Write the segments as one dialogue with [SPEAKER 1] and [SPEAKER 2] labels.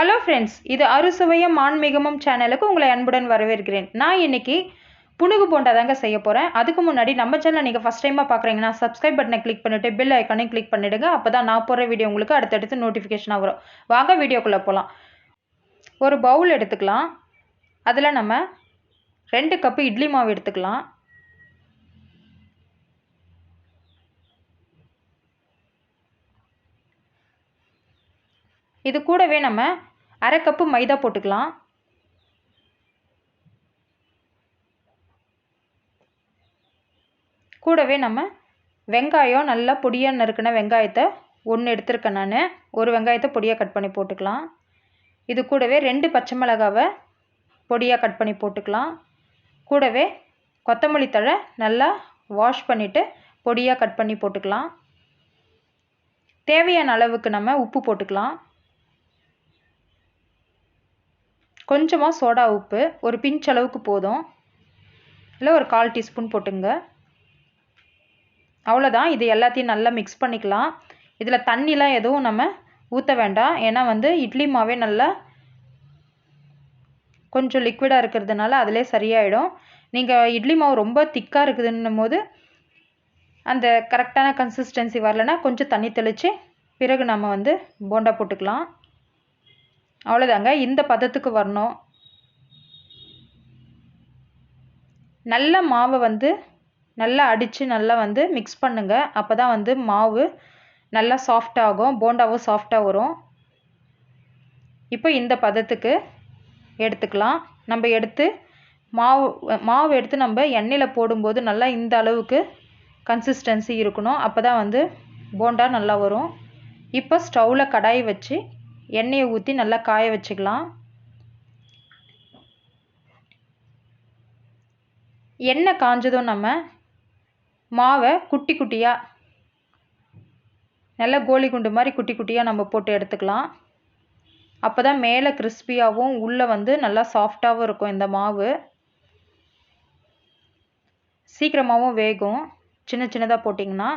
[SPEAKER 1] Hello friends இது அறுசுவையும் ஆன்மீகமும் சேனலுக்கு உங்களை அன்புடன் வரவேற்கிறேன். நான் இன்னைக்கு புனுகு போண்டா தாங்க செய்ய போகிறேன் அதுக்கு முன்னாடி நம்ம சேனல் நீங்கள் ஃபஸ்ட் டைமாக பார்க்குறீங்கன்னா சப்ஸ்கிரைப் பட்டனை கிளிக் பண்ணிவிட்டு பெல் ஐக்கானையும் கிளிக் பண்ணிவிடுங்க அப்போ தான் நான் போகிற வீடியோ உங்களுக்கு அடுத்தடுத்து நோட்டிஃபிகேஷனாக வரும். வாங்க வீடியோக்குள்ளே போகலாம் ஒரு பவுல் எடுத்துக்கலாம். அதில் நம்ம ரெண்டு கப்பு இட்லி மாவு எடுத்துக்கலாம். இது கூடவே நம்ம அரை கப்பு மைதா போட்டுக்கலாம். கூடவே நம்ம வெங்காயம் நல்லா பொடியாக நறுக்கின வெங்காயத்தை ஒன்று எடுத்திருக்கேன் நான். ஒரு வெங்காயத்தை பொடியாக கட் பண்ணி போட்டுக்கலாம். இது கூடவே ரெண்டு பச்சை மிளகாவை பொடியாக கட் பண்ணி போட்டுக்கலாம். கூடவே கொத்தமல்லி தழை நல்லா வாஷ் பண்ணிவிட்டு பொடியாக கட் பண்ணி போட்டுக்கலாம். தேவையான அளவுக்கு நம்ம உப்பு போட்டுக்கலாம். கொஞ்சமாக சோடா உப்பு ஒரு பிஞ்ச் அளவுக்கு போதும். இல்லை ஒரு கால் டீஸ்பூன் போட்டுங்க. அவ்வளோதான் இது எல்லாத்தையும் நல்லா மிக்ஸ் பண்ணிக்கலாம். இதில் தண்ணிலாம் எதுவும் நம்ம ஊற்ற வேண்டாம். ஏன்னா வந்து இட்லி மாவே நல்லா கொஞ்சம் லிக்விடாக இருக்கிறதுனால அதிலே சரியாயிடும். நீங்கள் இட்லி மாவு ரொம்ப திக்காக இருக்குதுன்னும் போது அந்த கரெக்டான கன்சிஸ்டன்சி வரலன்னா கொஞ்சம் தண்ணி தெளித்து பிறகு நம்ம வந்து போண்டா போட்டுக்கலாம். அவ்வளோதாங்க இந்த பதத்துக்கு வரணும். நல்ல மாவை வந்து நல்லா அடித்து நல்லா வந்து மிக்ஸ் பண்ணுங்கள் அப்போ தான் வந்து மாவு நல்லா சாஃப்டாகும் போண்டாவும் சாஃப்டாக வரும். இப்போ இந்த பதத்துக்கு எடுத்துக்கலாம். நம்ம எடுத்து மாவு மாவு எடுத்து நம்ம எண்ணெயில் போடும்போது நல்லா இந்த அளவுக்கு கன்சிஸ்டன்சி இருக்கணும். அப்போ தான் வந்து போண்டா நல்லா வரும். இப்போ ஸ்டவ்வில் கடாய் வச்சு எண்ணெயை ஊற்றி நல்லா காய வச்சுக்கலாம். எண்ணெய் காஞ்சதும் நம்ம மாவை குட்டி குட்டியாக நல்லா கோலி குண்டு மாதிரி குட்டி குட்டியாக நம்ம போட்டு எடுத்துக்கலாம். அப்போ தான் மேலே கிறிஸ்பியாகவும் உள்ளே வந்து நல்லா சாஃப்டாகவும் இருக்கும் இந்த மாவு. சீக்கிரமாகவும் வேகும். சின்ன சின்னதாக போட்டிங்கன்னா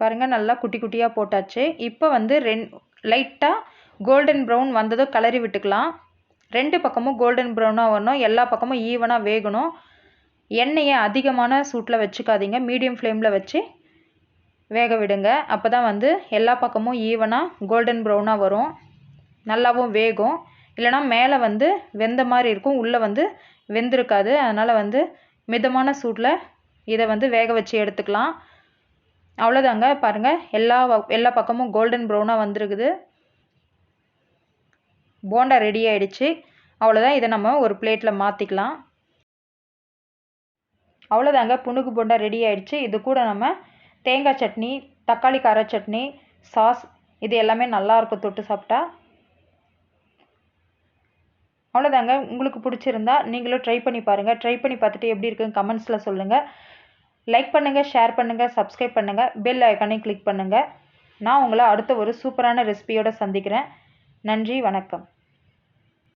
[SPEAKER 1] பாருங்கள் நல்லா குட்டி குட்டியாக போட்டாச்சு. இப்போ வந்து ரெண் லைட்டாக கோல்டன் ப்ரௌன் வந்ததும் கலரி விட்டுக்கலாம். ரெண்டு பக்கமும் கோல்டன் ப்ரௌனாக வரணும். எல்லா பக்கமும் ஈவனாக வேகணும். எண்ணெயை அதிகமான சூட்டில் வச்சுக்காதீங்க. மீடியம் ஃப்ளேமில் வச்சு வேக விடுங்க. அப்போ தான் வந்து எல்லா பக்கமும் ஈவனாக கோல்டன் ப்ரௌனாக வரும். நல்லாவும் வேகும். இல்லைனா மேலே வந்து வெந்த மாதிரி இருக்கும். உள்ளே வந்து வெந்திருக்காது. அதனால் வந்து மிதமான சூட்டில் இதை வந்து வேக வச்சு எடுத்துக்கலாம். அவ்வளோதாங்க பாருங்கள் எல்லா எல்லா பக்கமும் கோல்டன் ப்ரௌனாக வந்துருக்குது. போண்டா ரெடி ஆகிடுச்சு அவ்வளோதான் இதை நம்ம ஒரு பிளேட்டில் மாற்றிக்கலாம் அவ்வளோதாங்க புணுக்கு போண்டா ரெடி ஆகிடுச்சு இது கூட நம்ம தேங்காய் சட்னி தக்காளி கார சட்னி சாஸ் இது எல்லாமே நல்லாயிருக்கும் தொட்டு சாப்பிட்டா. அவ்வளோதாங்க உங்களுக்கு பிடிச்சிருந்தா நீங்களும் ட்ரை பண்ணி பாருங்கள் ட்ரை பண்ணி பார்த்துட்டு எப்படி இருக்குன்னு கமெண்ட்ஸில் சொல்லுங்கள் லைக் பண்ணுங்கள் ஷேர் பண்ணுங்கள் சப்ஸ்கிரைப் பண்ணுங்கள் பெல் ஐக்கானையும் கிளிக் பண்ணுங்கள் நான் உங்களை அடுத்த ஒரு சூப்பரான ரெசிபியோடு சந்திக்கிறேன். நன்றி வணக்கம்.